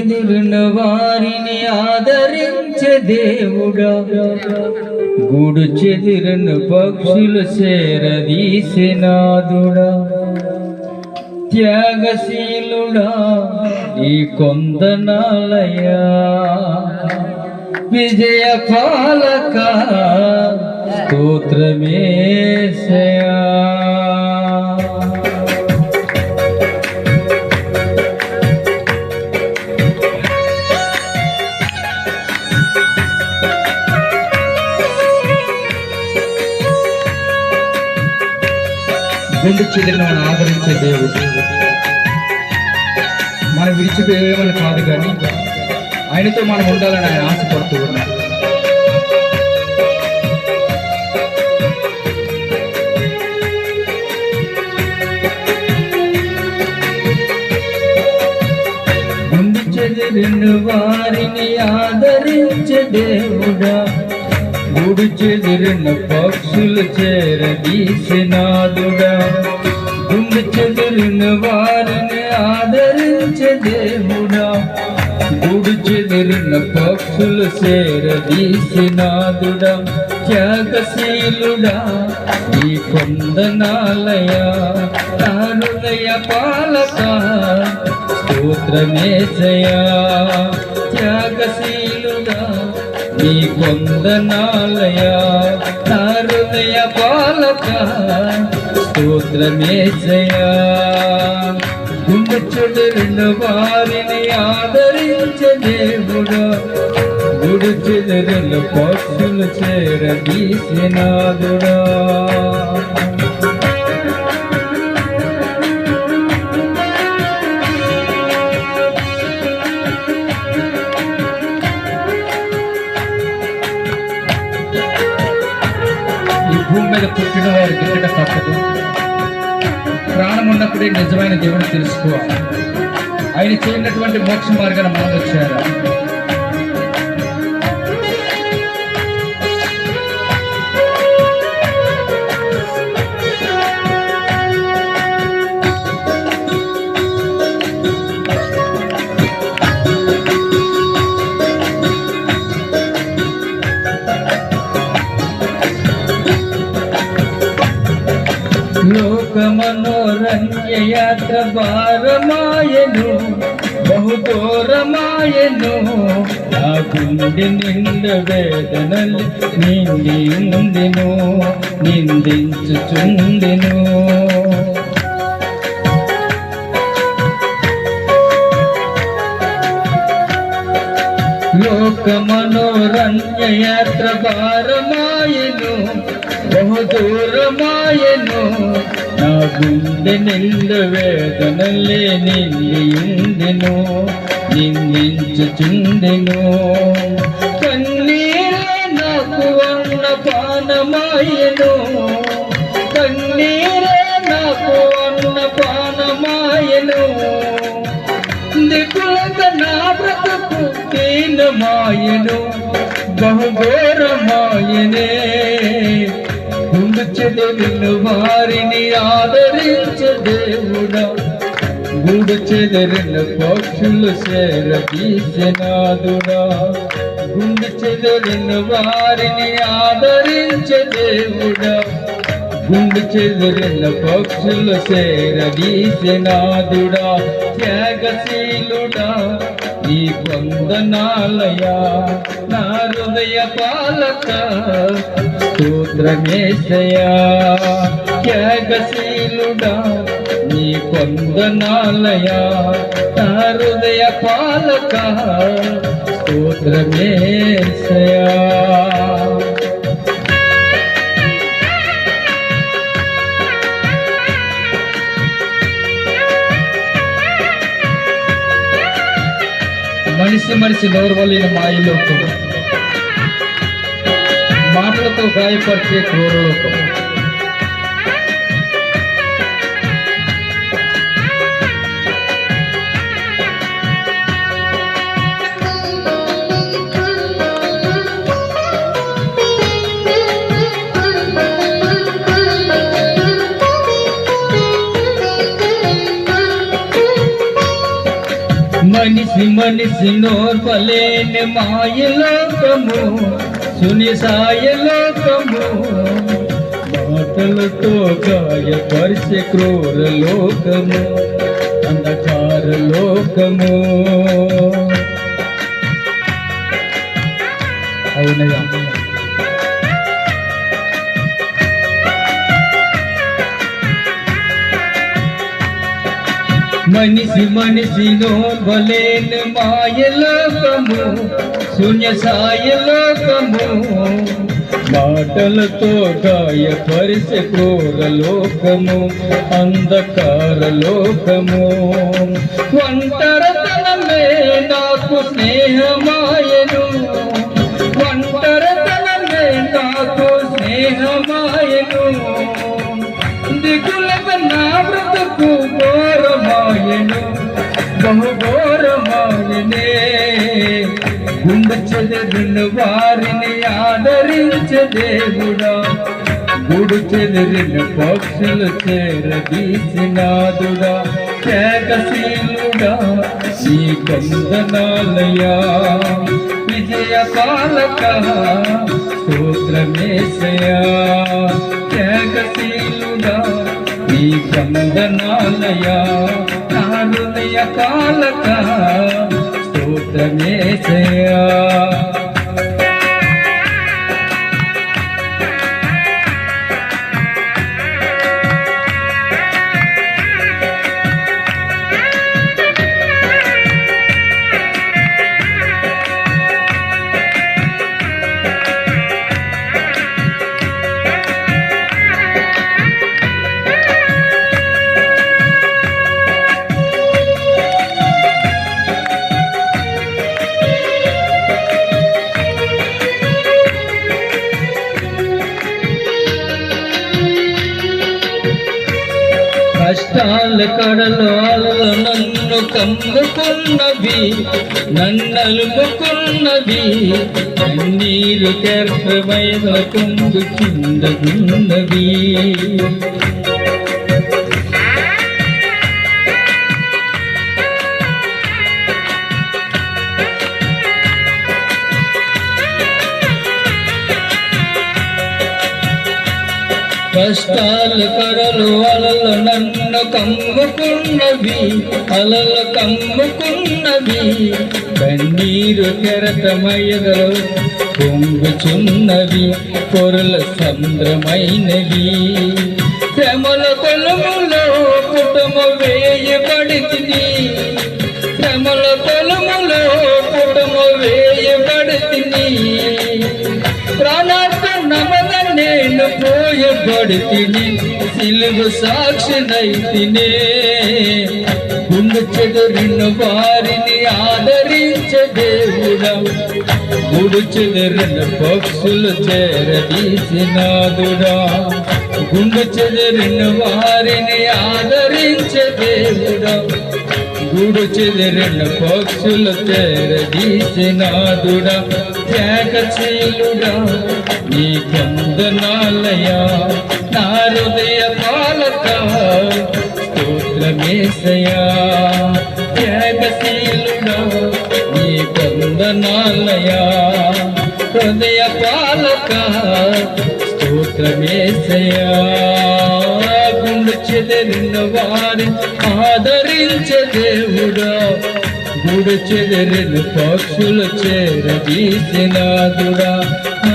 చెదురున వారిని ఆదరించే దేవుడా. గూడు చెదిరిన పక్షులు చేరదీసినాదుడా త్యాగశీలుడా ఈ కొందనాలయా. విజయ పాలక స్తోత్రమేశయా. గుండు చెల్లెలను ఆదరించే దేవుడు. మనం విడిచిపోయేమని కాదు కానీ ఆయనతో మనం ఉండాలని ఆయన ఆశపడుతూ ఉన్నాడు. గుండు చెదిరిన వారిని ఆదరించే దేవుడా. గుడు చెదిరిన పక్షులు చేరదీసినాదుడా గుండు చెదిరిన వారిని ఆదరించే దేవుడా. గుడు చెదిరిన పక్షులు చేరదీసినాదుడా త్యాగశీలుడా ఈ కొందనాలయ తారుదయ పాలక స్తోత్రమేశయా. త్యాగశీలుడా నీ కొందనాలయా నా హృదయ పాలక స్తోత్రమేశయా గుండె చెడురిన వారిని ఆదరించే దేవుడా గుడి చెదిరిన పక్షులు చేరదీసినాదుడా భూమి మీద పుట్టిన వారు గిట్టక తప్పదు. ప్రాణం ఉన్నప్పుడే నిజమైన దేవుని తెలుసుకోవాలి. ఆయన చేయనటువంటి మోక్ష మార్గాన్ని మనం వచ్చారా లోక మనోరంజ యాత్ర భారమాయను బహుదూరమాయను నా గుండె నిండు వేదనలు నిండి ఉందిను నిందించుచుందిను. లోక మనోరంజ యాత్ర భారమాయను బహుదూరమాయను నా గుండె నిండు వేదనలే నిండియుండెను నిందించుచుండెను. కన్నీరే నాకు అన్న పానమాయను. కన్నీరే నాకు అన్న పానమాయను. దిక్కులక నా బ్రతుకు దీనమాయను బహుఘోరమాయనే గుండు చెదిరిన వారిని ఆదరించే దేవుడా. గుండు చెదిరిన పక్షులు చేరదీసినాదుడా గుండు చెదరిన వారిని ఆదరించే దేవుడా. గుండు చెదరిన పక్షులు చేరదీసినాదుడా త్యాగశీలుడా. నీ వందనాలయా నా హృదయ పాలక స్తోత్రమేశయా త్యాగశీలుడా నీ కొందనాలయా నా హృదయ పాలక స్తోత్రమేశయా. మనిషి మనిషి నోరువలిన మాయలోకం. మాటలతో గాయపరిచే క్రూరలోకం. మనిషి నోర్పలేని మాయలోకము సుని సాయలోకము మాటలతో గాయపరిచే క్రూర లోకము అంధకార లోకము. అవునగా మనిషి మనిషి నోర్వలేని మాయలోకము శూన్య సాయలోకము మాటలతో గాయపరిచే క్రూర లోకము అంధకార లోకము ఒంటరితనమే నాకు స్నేహమాయను ఒంటరితనమే నాకు స్నేహమాయ ఘోరమాయను బహు ఘోరమాయనే గుండె చెదిరిన వారిని ఆదరించే దేవుడా. గుడు చెదిరిన పక్షులు చేరదీసినాదుడా. త్యాగశీలుడా శ్రీ కందనాలయా విజయ పాలక స్తోత్రమేశయా. త్యాగశీలుడా నీ కందనాలయా నా హృదయ పాలక స్తోత్రమేశయా. కడలాల నన్ను కమ్ముకున్నవి నన్నలుముకున్నవి. నీరు కెర్పమైన కుంగు కిందగున్నవి. కష్టాలు కరలు అలలు కమ్ముకున్నవి అలలు కమ్ముకున్నవి కన్నీరు కెరటమయ్యగలు పొంగుచున్నవి పొరుల సంద్రమైనవి. శ్రమల కొలములో పుటము వేయబడితిని శ్రమల కొలములో పుటము వేయబడితిని ప్రాణ నేను పోయబడితిని సిలువు సాక్షినైతినే గుండు చెదరిన వారిని ఆదరించే దేవుడా గుడు చెదరిన పక్షులు చేరదీసినాదుడా గుండు చెదరిన వారిని ఆదరించే దేవుడా. చూడు చెదిరిన పక్షులు తెరదీసినాదుడా త్యాగశీలుడా నీ కందనాలయా నా హృదయ పాలక స్తోత్రమేసయా త్యాగశీలుడా నీ కందనాలయా హృదయ పాలక స్తోత్రమేసయా నిలుచెదే నిన్న వారి ఆదరించే దేవుడా. గుడు చెదిరిన పక్షులు చేరదీసినాదుడా ఆ